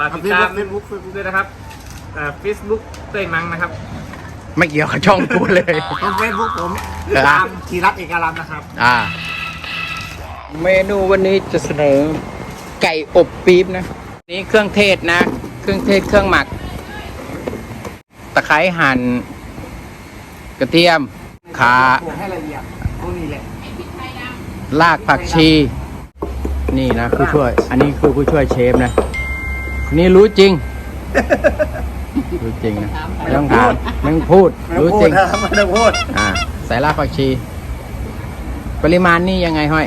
ฝากติดตามเฟซบุ๊กด้วยนะครับเฟซบุ๊กเต้ยมังนะครับ ไม่เกี่ยวกับช่องกูเลยต้องเฟซบุ๊กผมเออตามธีรัตน์เอกรัมนะครับ อ่า เมนูวันนี้จะเสนอไก่อบปี๊บนะ นี่เครื่องเทศนะ เครื่องเทศเครื่องหมัก ตะไคร้หั่นกระเทียมขาปลูกให้ละเอียดพวกนี้แหละรากผักชี นี่นะผู้ช่วย อันนี้คือผู้ช่วยเชฟนะค นนี่รู้จริง รู้จริงนะไม่ต้องถามไม่ต้องพูดรู้จริงไม่ต้องพูด อ่าใส่รากผักชี ปริมาณนี่ยังไงห้อย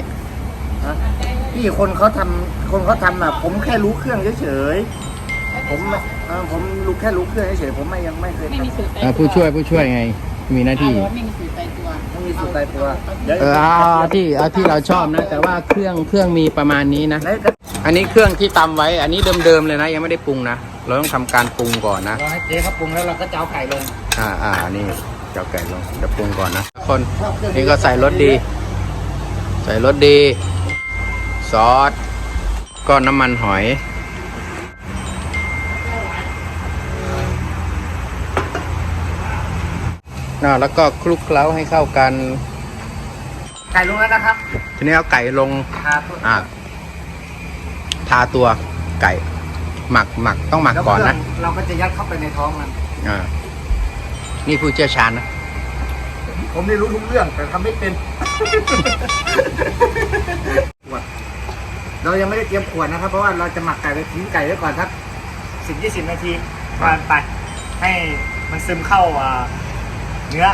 พี่คนเขาทำคนเขาทำอะ ผมแค่รู้เครื่องเฉยๆผมไม่เออผมรู้แค่รู้เครื่องเฉยๆผมไม่ยังไม่เคยไม่มีทำสูตรตายเอ่อผู้ช่วยผู้ช่วยไง มีหน้าที่ ไม่มีสูตรตายตัวไม่มีสูตรตายตัวเดี๋ยวเออเอาเอาที่เอาที่เราชอบนะ แต่ว่าเครื่องเครื่องมีประมาณนี้นะ ไหน อันนี้เครื่องที่ตำไว้ อันนี้เดิมๆเลยนะ ยังไม่ได้ปรุงนะ เราต้องทำการปรุงก่อนนะ เราให้เจ๊เขาปรุงแล้วเราก็จะเอาไก่ลงอ่าอ่านี่เจ้าไก่ลงเดี๋ยวปรุงก่อนนะคนนี่ก็ใส่รสดี ใส่รสดี ซอสก้อนน้ำมันหอย น่าแล้วก็คลุกเคล้าให้เข้ากัน ไก่ลงแล้วนะครับ ทีนี้เอาไก่ลง ครับ อ่า ทาตัวไก่ หมักหมักต้องหมักก่อนนะเราก็จะยัดเข้าไปในท้องมัน อ่า นี่ผู้เชี่ยวชาญนะ ผมได้รู้ทุกเรื่องแต่ทำไม่เป็น ขวด เรายังไม่ได้เตรียมขวดนะครับ เพราะว่าเราจะหมักไก่ไว้ทิ้งไก่ไว้ก่อนสักสิบยี่สิบนาทีผ่านไป ให้มันซึมเข้าอ่าเนื้อ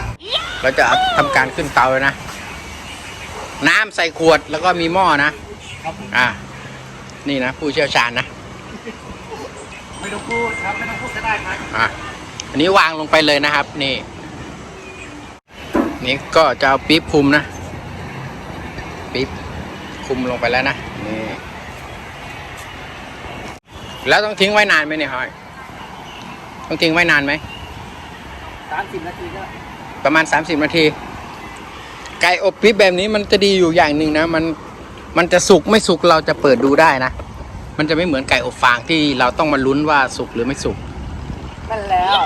เราจะทำการขึ้นเตาเลยนะ น้ำใส่ขวดแล้วก็มีหม้อนะ ครับอ่า นี่นะ ผู้เชี่ยวชาญนะ ไม่ต้องพูดครับ ไม่ต้องพูดก็ได้ครับอะอันนี้วางลงไปเลยนะครับ นี่ นี่ก็จะเอาปี๊บคุมนะ ปี๊บคุมลงไปแล้วนะ นี่ แล้วต้องทิ้งไว้นานไหมเนี่ยฮอยต้องทิ้งไว้นานไหม สามสิบนาทีก็ประมาณ 30 นาที ไก่อบปิ๊บแบบนี้มันจะดีอยู่อย่างหนึ่งนะ มัน มันจะสุกไม่สุกเราจะเปิดดูได้นะ มันจะไม่เหมือนไก่อบฟางที่เราต้องมาลุ้นว่าสุกหรือไม่สุกนั่นแล้ว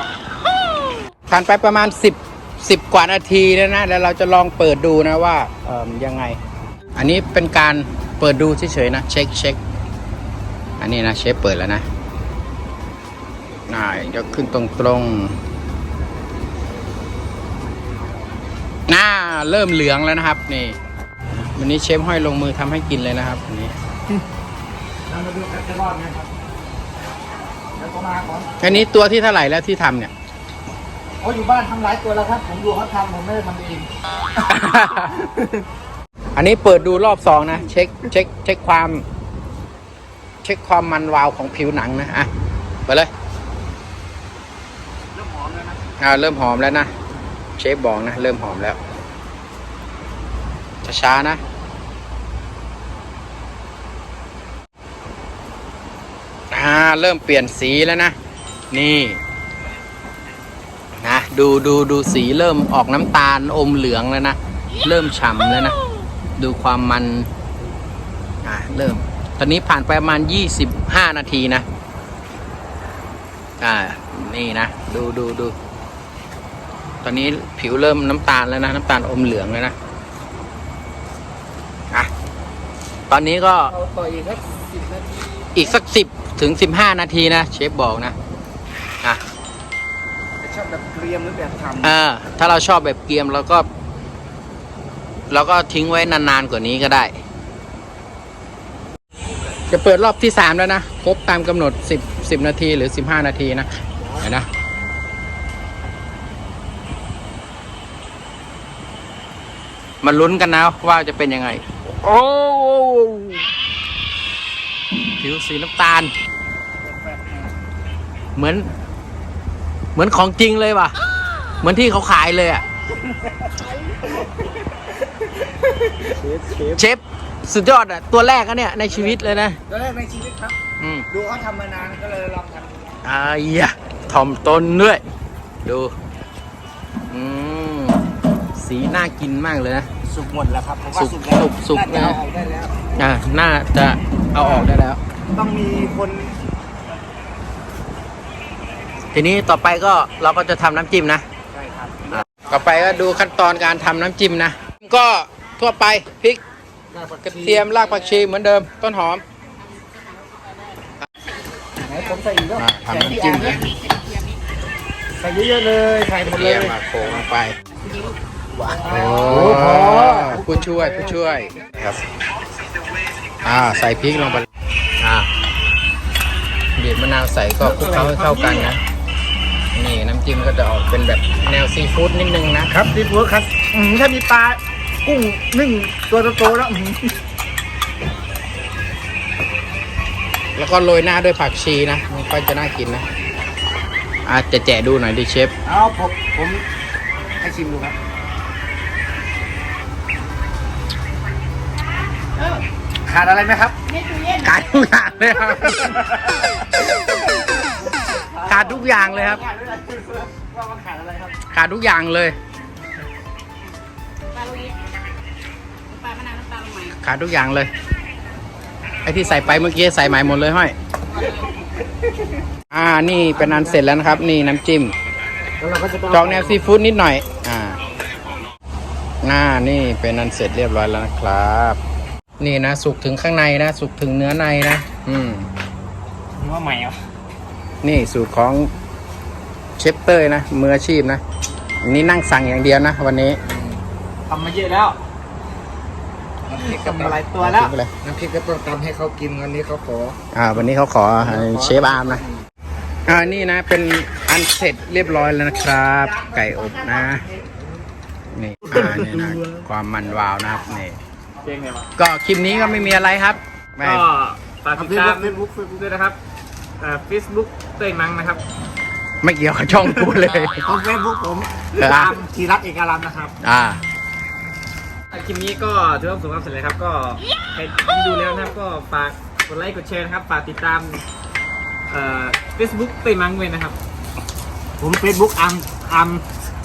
ผ่านไปประมาณ 10 10 กว่านาทีแล้วนะแล้วเราจะลองเปิดดูนะว่าเอ่อยังไง อันนี้เป็นการเปิดดูเฉยๆนะเช็คเช็คอันนี้นะเชฟเปิดแล้วนะน่ายกขึ้นตรงๆหน้าเริ่มเหลืองแล้วนะครับนี่ วันนี้เชฟห้อยลงมือทำให้กินเลยนะครับวันนี้เรามาดูกันจะรอดไหมครับเดี๋ยวผมมาก่อนอันนี้ตัวที่เท่าไหร่แล้วที่ทำเนี่ย โอ้อยู่บ้านทำหลายตัวแล้วครับ ผมดูเขาทำผมไม่ได้ทำเองอันนี้เปิดดูรอบสองนะ เช็คเช็คเช็คความ เช็คความมันวาวของผิวหนังนะอะไปเลยเริ่มหอมแล้วนะอ่าเริ่มหอมแล้วนะเชฟบอกนะ เริ่มหอมแล้ว ช้าๆนะอ่าเริ่มเปลี่ยนสีแล้วนะ นี่นะดูดูดูสีเริ่มออกน้ำตาลอมเหลืองแล้วนะ เริ่มฉ่ำแล้วนะ ดูความมันอ่าเริ่ม ตอนนี้ผ่านไปประมาณ 25 นาทีนะ อ่า นี่นะ ดูดูดู ตอนนี้ผิวเริ่มน้ำตาลแล้วนะ น้ำตาลอมเหลืองแล้วนะอะ ตอนนี้ก็เราต่ออีกสักสิบนาทีอีกสักสิบถึงสิบห้านาทีนะเชฟบอกนะอะจะชอบแบบเกรียมหรือแบบฉ่ำอ่าถ้าเราชอบแบบเกรียมเราก็เราก็ทิ้งไว้นานๆกว่านี้ก็ได้ จะเปิดรอบที่สามแล้วนะ ครบตามกำหนดสิบสิบนาทีหรือสิบห้านาทีนะเห็นนะมาลุ้นกันนะว่าจะเป็นยังไง โอ้ผิวสีน้ำตาล เหมือน เหมือนของจริงเลยว่ะ เหมือนที่เขาขายเลยอะเชฟเชฟเชฟสุดยอดอะ ตัวแรกอะเนี่ย ในชีวิตเลยนะ ตัวแรกในชีวิตครับ อืมดูเขาทำมานานก็เลยลองทำดูอ่าเหี้ยถ่อมตนด้วย ดู อืม สีน่ากินมากเลยนะ สุกหมดแล้วครับผมว่าสุกสุกแล้วสุกสุกน่าจะนะเอาออกได้แล้ว อ่าน่าจะเอาออกได้แล้ว ต้องมีคนทีนี้ต่อไปก็เราก็จะทำน้ำจิ้มนะ ใช่ครับต่อไปก็ดูขั้นตอนการทำน้ำจิ้มนะ ก็ทั่วไปพริกกระเทียมรากผักชีเหมือนเดิมต้นหอม ไหนผมใส่อีกแล้วอ่าทำน้ำจิ้มนะใส่เยอะๆเลยใส่หมกระดเลเทียยมมาโขลกลงไป โอ้โอ้พอผู้ช่วยผู้ช่วยครับอ่าใส่พริกลงไปอ่าบีบมะนาวใส่ก็คลุกเคล้าให้เข้ากันนะนี่น้ำจิ้มก็จะออกเป็นแบบแนวซีฟู้ดนิดนึงนะครับดีฟู้ดครับอืมถ้ามีปลากุ้งนึ่งตัวโตๆแล้วอืมแล้วก็โรยหน้าด้วยผักชีนะมันก็จะน่ากินนะอาจจะแจะดูหน่อยดิเชฟ เอาผมผมให้ชิมดูครับ ขาดอะไรไหมครับขาดทุกอย่างเลยครับ ขาดทุกอย่างเลยครับว่ามันขาดอะไรครับ ขาดทุกอย่างเลย ปลาลูกนี้ปลามะนาวน้ำปลาลงใหม่ขาดทุกอย่างเลย ไอที่ใส่ไปเมื่อกี้ใส่ใหม่หมดเลยห้อย อ่า นี่เป็นอันเสร็จแล้วนะครับ นี่น้ำจิ้ม แล้วเราก็จะจอกแนวซีฟู้ดนิดหน่อย อ่าน่า นี่เป็นอันเสร็จเรียบร้อยแล้วนะครับ นี่นะสุกถึงข้างในนะ สุกถึงเนื้อในนะ อืมว่าใหม่เหรอนี่สูตรของเชฟเตอร์นะมืออาชีพนะอันนี้นั่งสั่งอย่างเดียวนะวันนี้ทำมาเยอะแล้วน้ำพริกกับมาหลายตัวแล้วน้ำพริกอะไรน้ำพริกก็ต้องทำให้เขากินวันนี้เขาขออ่า วันนี้เขาขอให้เชฟอาร์มนะอ่านี่นะ เป็นอันเสร็จเรียบร้อยแล้วนะครับ ไก่อบนะนี่อ่านี่นะความมันวาวนะครับนี่ เพลงไงวะก็คลิปนี้ก็ไม่มีอะไรครับไม่ก็ฝากติดตามเฟซบุ๊กเฟซบุ๊กด้วยนะครับเฟซบุ๊กเต้ยมังนะครับไม่เกี่ยวกับช่องกูเลย ของเฟซบุ๊กผมเออตามธีรัตน์เอกรัมนะครับ อ่า คลิปนี้ก็ถือว่าประสบความสำเร็จครับ ก็ใครที่ดูแล้วนะครับ ก็ฝากกดไลค์กดแชร์นะครับฝากติดตามเฟซบุ๊กเต้ยมังด้วยนะครับ ผมเฟซบุ๊กอัมอัม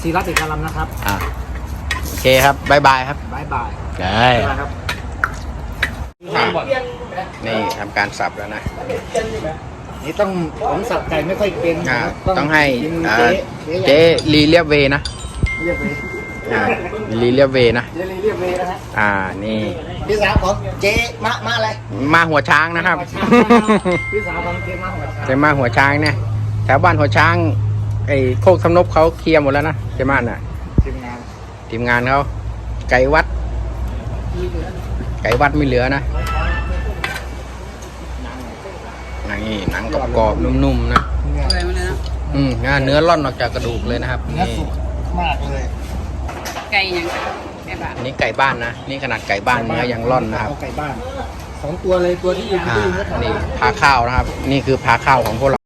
ธีรัตน์เอกรัมนะครับ อ่าโอ เคครับบายบายครับบายบายได้บ๊ายบายครับนี่ทำการสับแล้วนะ นี่ต้องผมสับไก่ไม่ค่อยเป็นอ่านะครับต้องให้กินอ่าเจ๊เจ๊ลีเลียบเวนะเรียบเลยอ่าลีเลียบเวนะเจ๊เรียบเลยนะฮะอ่า นี่พี่สาวของเจ๊มะมะอะไร มาหัวช้างนะครับพี่สาวของเจ๊มะหัวช้างเจมาหัวช้างเนี่ยแถวบ้านหัวช้างไอ้โคกสำนบเขาเคลียร์หมดแล้วนะเจมาน่ะทีมงาน ทีมงานเขาไก่วัด ไก่วัดไม่เหลือนะนี่หนังกรอบๆนุ่มๆนะอะไรมาเลยนะอืมอ่าเนื้อร่อนออกจากกระดูกเลยนะครับเนื้อนี่สุกมากเลย ไก่ยังไก่บ้านอันนี้ไก่บ้านนะนี่ขนาดไก่บ้านเนื้อยังร่อนนะครับเอาไก่บ้านสองตัวเลยตัวที่อยู่อ่าที่เนื้อนี่พาข้าวนะครับ นี่คือพาข้าวของพวกเรา